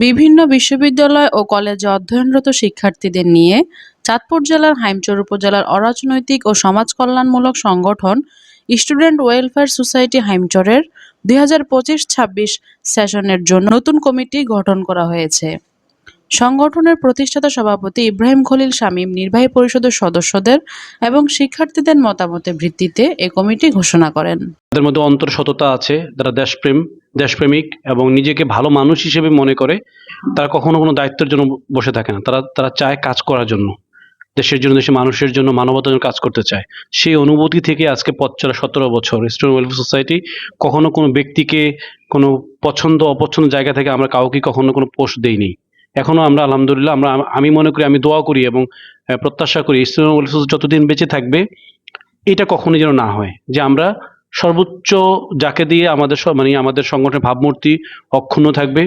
বিভিন্ন বিশ্ববিদ্যালয় ও কলেজে অধ্যয়নরত শিক্ষার্থীদের নিয়ে চাঁদপুর জেলার হাইমচর উপজেলার অরাজনৈতিক ও সমাজ কল্যাণমূলক সংগঠন স্টুডেন্ট ওয়েলফেয়ার সোসাইটি হাইমচরের দুই হাজার পঁচিশ ছাব্বিশ সেশনের জন্য নতুন কমিটি গঠন করা হয়েছে। সংগঠনের প্রতিষ্ঠাতা সভাপতি ইব্রাহিম খলিল শামীম নির্বাহী পরিষদের সদস্যদের এবং শিক্ষার্থীদের মতামতের ভিত্তিতে এ কমিটি ঘোষণা করেন। তাদের মধ্যে অন্তর সততা আছে, যারা দেশপ্রেম দেশপ্রেমিক এবং নিজেকে ভালো মানুষ হিসেবে মনে করে, তারা কখনো কোনো দায়িত্বের জন্য বসে থাকে না। তারা তারা চায় কাজ করার জন্য। দেশের জন্য, দেশের মানুষের জন্য মানবতার জন্য কাজ করতে চায়। সেই অনুভূতি থেকে আজকে পথ চলা সতেরো বছর। স্টুডেন্ট ওয়েলফেয়ার সোসাইটি কখনো কোনো ব্যক্তিকে কোনো পছন্দ, অপছন্দ জায়গা থেকে আমরা কাউকে কখনো কোনো পোস্ট দেইনি। এখনও আমরা, আলহামদুলিল্লাহ, আমরা, আমি মনে করি, আমি দোয়া করি এবং প্রত্যাশা করি, স্টুডেন্ট ওয়েলফেয়ার সোসাইটি যতদিন বেঁচে থাকবে, এটা কখনোই যেন না হয়। যে আমরা সর্বোচ্চ যাকে দিয়ে আমাদের মানে আমাদের সংগঠনের ভাবমূর্তি অক্ষুণ্ণ থাকবে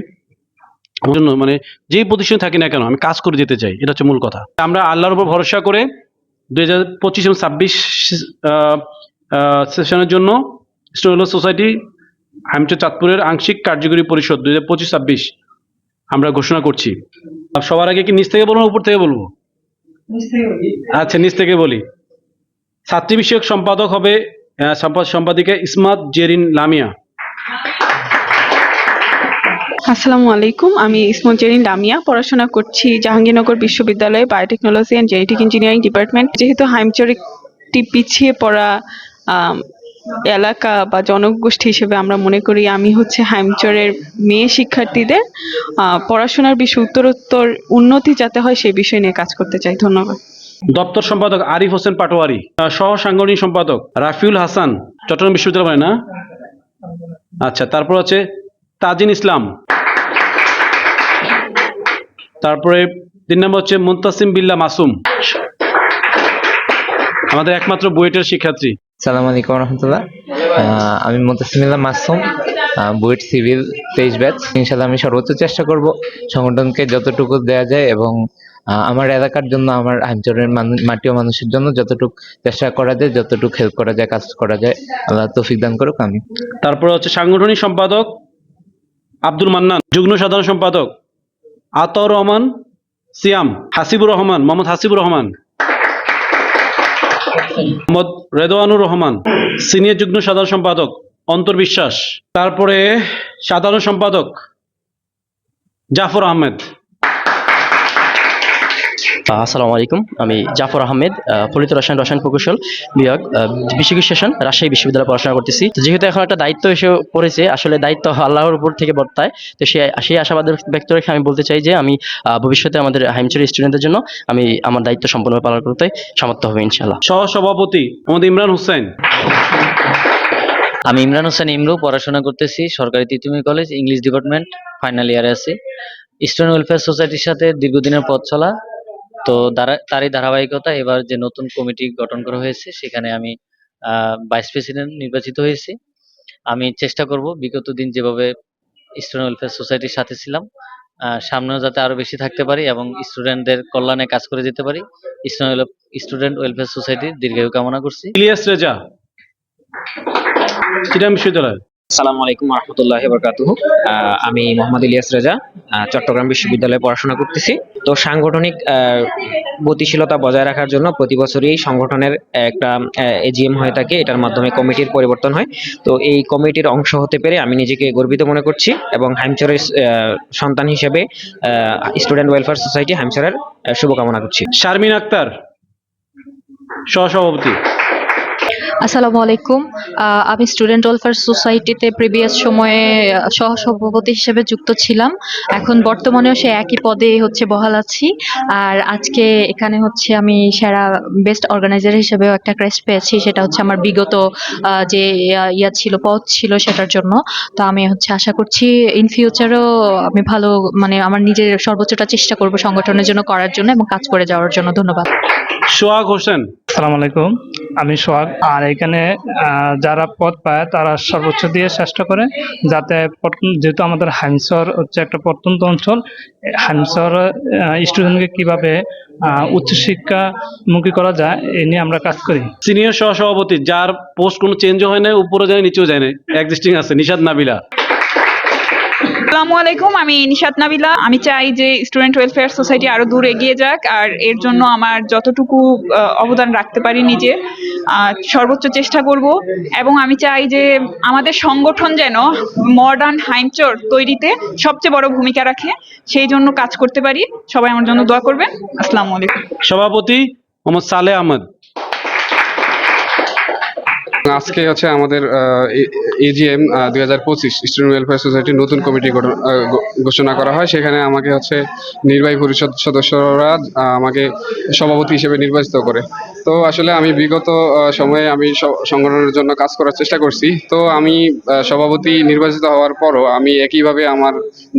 আমার জন্য মানে যেই প্রতিষ্ঠানে থাকি না কেন আমি কাজ করে যেতে চাই এটা হচ্ছে মূল কথা। আমরা আল্লাহর উপর ভরসা করে দুই হাজার পঁচিশ এবং ছাব্বিশ সেশনের জন্য স্টোরেল সোসাইটি হামচর চাঁদপুরের আংশিক কার্যকরী পরিষদ দুই হাজার পঁচিশ ছাব্বিশ আমরা ঘোষণা করছি। সবার আগে কি নিচ থেকে বলব উপর থেকে বলব? আচ্ছা নিচ থেকে বলি। ছাত্রী বিষয়ক সম্পাদক হবে সম্পাদিকা ইসমাত জেরিন লামিয়া। আসসালামু আলাইকুম, আমি ইসমত জেরিন লামিয়া, পড়াশোনা করছি জাহাঙ্গীরনগর বিশ্ববিদ্যালয়ে biotechnology and genetic engineering department যেহেতু হাইমচর একটি পিছিয়ে পড়া এলাকা বা জনগোষ্ঠী হিসেবে আমরা মনে করি, আমি হচ্ছে হাইমচরের মেয়ে শিক্ষার্থীদের পড়াশোনার বিষয়ে উত্তরোত্তর উন্নতি যাতে হয় সেই বিষয় নিয়ে কাজ করতে চাই। ধন্যবাদ। দপ্তর সম্পাদক আরিফ হোসেন পাটোয়ারি সহ সাংগঠনিক সম্পাদক রাফিউল হাসান, চট্টগ্রাম বিশ্ববিদ্যালয় না? আচ্ছা তারপর হচ্ছে তাজিন ইসলাম। তারপরে তিন নম্বর হচ্ছে মুন্তাসিম বিল্লা মাসুম, আমাদের একমাত্র বুয়েটের শিক্ষার্থী। সালাম আলাইকুম রহমতুল্লাহ। আমি মোতাসিমিল্লা মাসুম বুয়েট সিভিল তেইশ ব্যাচ। ইনশাল্লাহ আমি সর্বোচ্চ চেষ্টা করব সংগঠনকে যতটুকু দেওয়া যায় এবং আমার এলাকার জন্য, আমার অঞ্চলের মানুষ মাটি ও মানুষের জন্য যতটুকু চেষ্টা করা যায়, যতটুকু হেল্প করা যায়, কাজ করা যায়, আল্লাহ তৌফিক দান করুক আমি তারপরে হচ্ছে সাংগঠনিক সম্পাদক আব্দুল মান্নান, যুগ্ম সাধারণ সম্পাদক আতর রহমান, সিয়াম হাসিবুর রহমান, মোহাম্মদ হাসিবুর রহমান, মোহাম্মদ রেদওয়ানুর রহমান, সিনিয়র যুগ্ম সাধারণ সম্পাদক অন্তর বিশ্বাস, তারপরে সাধারণ সম্পাদক জাফর আহমেদ আসসালামু আলাইকুম। আমি জাফর আহমেদ আহ, ফলিত রসায়ন রসায়ন প্রকৌশল বিভাগ সেশন রাজশাহী বিশ্ববিদ্যালয়ে পড়াশোনা করতেছি। তো যেহেতু এখন একটা দায়িত্ব এসে পড়েছে আসলে দায়িত্ব আল্লাহর উপর থেকে বর্তায় তো সে সেই আশাবাদের ব্যক্ত রেখে আমি বলতে চাই যে আমি ভবিষ্যতে আমাদের হাইমচুরি স্টুডেন্টদের জন্য আমি আমার দায়িত্ব সম্পূর্ণভাবে পালন করতে সমর্থ হবে ইনশাল্লাহ সহ সভাপতি মোহাম্মদ ইমরান হোসেন। আমি ইমরান হোসেন ইমরু পড়াশোনা করতেছি সরকারি Titumir college English department final ইয়ারে আছি। স্টুডেন্ট ওয়েলফেয়ার সোসাইটির সাথে দীর্ঘদিনের পথ চলা তো তারই ধারাবাহিকতা, এবার যে নতুন কমিটি গঠন করা হয়েছে, সেখানে আমি ভাইস প্রেসিডেন্ট নির্বাচিত হয়েছি। আমি চেষ্টা করব বিগত দিন যেভাবে স্টুডেন্ট ওয়েলফেয়ার সোসাইটির সাথে ছিলাম সামনেও যাতে আরও বেশি থাকতে পারি এবং স্টুডেন্টদের কল্যাণে কাজ করে যেতে পারি। স্টুডেন্ট ওয়েলফেয়ার সোসাইটির দীর্ঘায়ু কামনা করছি। ইলিয়াস রেজা বিশ্ববিদ্যালয়। আসসালামু আলাইকুম রহমতুল্লাহ বরকাতুহ আমি মোহাম্মদ ইলিয়াস রাজা চট্টগ্রাম বিশ্ববিদ্যালয়ে পড়াশোনা করতেছি। তো সাংগঠনিক গতিশীলতা বজায় রাখার জন্য প্রতি বছরই সংগঠনের একটা এজিএম হয়ে থাকে। এটার মাধ্যমে কমিটির পরিবর্তন হয়। তো এই কমিটির অংশ হতে পেরে আমি নিজেকে গর্বিত মনে করছি এবং হাইমচরের সন্তান হিসেবে স্টুডেন্ট ওয়েলফেয়ার সোসাইটি হাইমচরের শুভকামনা করছি। শারমিন আক্তার, সহসভাপতি। আসসালামু আলাইকুম। আহ, আমি স্টুডেন্ট ওয়েলফেয়ার সোসাইটিতে প্রিভিয়াস সময়ে সহসভাপতি হিসেবে যুক্ত ছিলাম। এখন বর্তমানেও সে একই পদে হচ্ছে বহাল আছি। আর আজকে এখানে হচ্ছে আমি সেরা বেস্ট অর্গানাইজার হিসেবেও একটা ক্রেস্ট পেয়েছি। সেটা হচ্ছে আমার বিগত আহ, যে ইয়া- ইয়া ছিল পদ ছিল সেটার জন্য। তো আমি হচ্ছে আশা করছি ইন ফিউচারও আমি ভালো মানে আমার নিজের সর্বোচ্চটা চেষ্টা করব সংগঠনের জন্য করার জন্য এবং কাজ করে যাওয়ার জন্য। ধন্যবাদ। সোহাগ হোসেন। আসসালামু আলাইকুম। আমি সোহাগ। আর এখানে যারা পদ পায় তারা সর্বোচ্চ দিয়ে চেষ্টা করে যাতে যেহেতু আমাদের হাইমসর হচ্ছে একটা প্রত্যন্ত অঞ্চল হাইমসর স্টুডেন্টকে কীভাবে আহ, উচ্চশিক্ষামুখী করা যায় এ নিয়ে আমরা কাজ করি। সিনিয়র সহসভাপতি যার পোস্ট কোনো চেঞ্জ হয় না উপরে যায় নিচেও যায় না এক্সিস্টিং আছে নিশাদ নাবিলা। আসসালামু আলাইকুম আমি নিশাত নাবিলা। আমি চাই যে স্টুডেন্ট ওয়েলফেয়ার সোসাইটি আরও দূর এগিয়ে যাক আর এর জন্য আমার যতটুকু অবদান রাখতে পারি নিজে সর্বোচ্চ চেষ্টা করব। এবং আমি চাই যে আমাদের সংগঠন যেন মডার্ন হাইমচর তৈরিতে সবচেয়ে বড় ভূমিকা রাখে সেই জন্য কাজ করতে পারি। সবাই আমার জন্য দোয়া করবেন। আসসালামু আলাইকুম। সভাপতি মোহাম্মদ সালে আহমদ। আজকে হচ্ছে আমাদের এজিএম দুই হাজার পঁচিশ স্টুডেন্ট ওয়েলফেয়ার সোসাইটির নতুন কমিটি ঘোষণা করা হয়। সেখানে আমাকে হচ্ছে নির্বাহী পরিষদ সদস্যরা আমাকে সভাপতি হিসেবে নির্বাচিত করে। তো আসলে আমি বিগত সময়ে আমি সংগঠনের জন্য কাজ করার চেষ্টা করছি। তো আমি সভাপতি নির্বাচিত হওয়ার পরও আমি একইভাবে আমার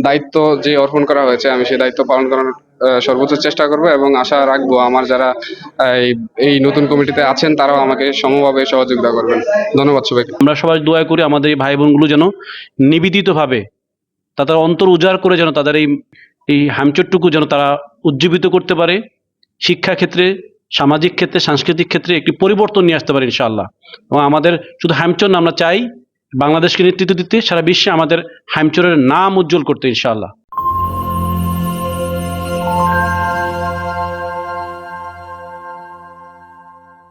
দায়িত্ব যে অর্পণ করা হয়েছে, আমি সেই দায়িত্ব পালন করার সর্বোচ্চ চেষ্টা করব এবং আশা রাখব আমার যারা এই নতুন কমিটিতে আছেন, তারাও আমাকে সমভাবে সহযোগিতা করবেন। ধন্যবাদ সবাইকে। আমরা সবাই দোয়া করি আমাদের এই ভাই বোনগুলো যেন নিবেদিতভাবে তাদের অন্তর উজাড় করে যেন তাদের এই এই হ্যামচটটুকু যেন তারা উজ্জীবিত করতে পারে, শিক্ষা ক্ষেত্রে, সামাজিক ক্ষেত্রে, সাংস্কৃতিক ক্ষেত্রে একটি পরিবর্তন নিয়ে আসতে পারে ইনশাআল্লাহ। এবং আমাদের শুধু হ্যামচর আমরা চাই বাংলাদেশকে নেতৃত্ব দিতে সারা বিশ্বে আমাদের হ্যামচরের নাম উজ্জ্বল করতে ইনশাআল্লাহ।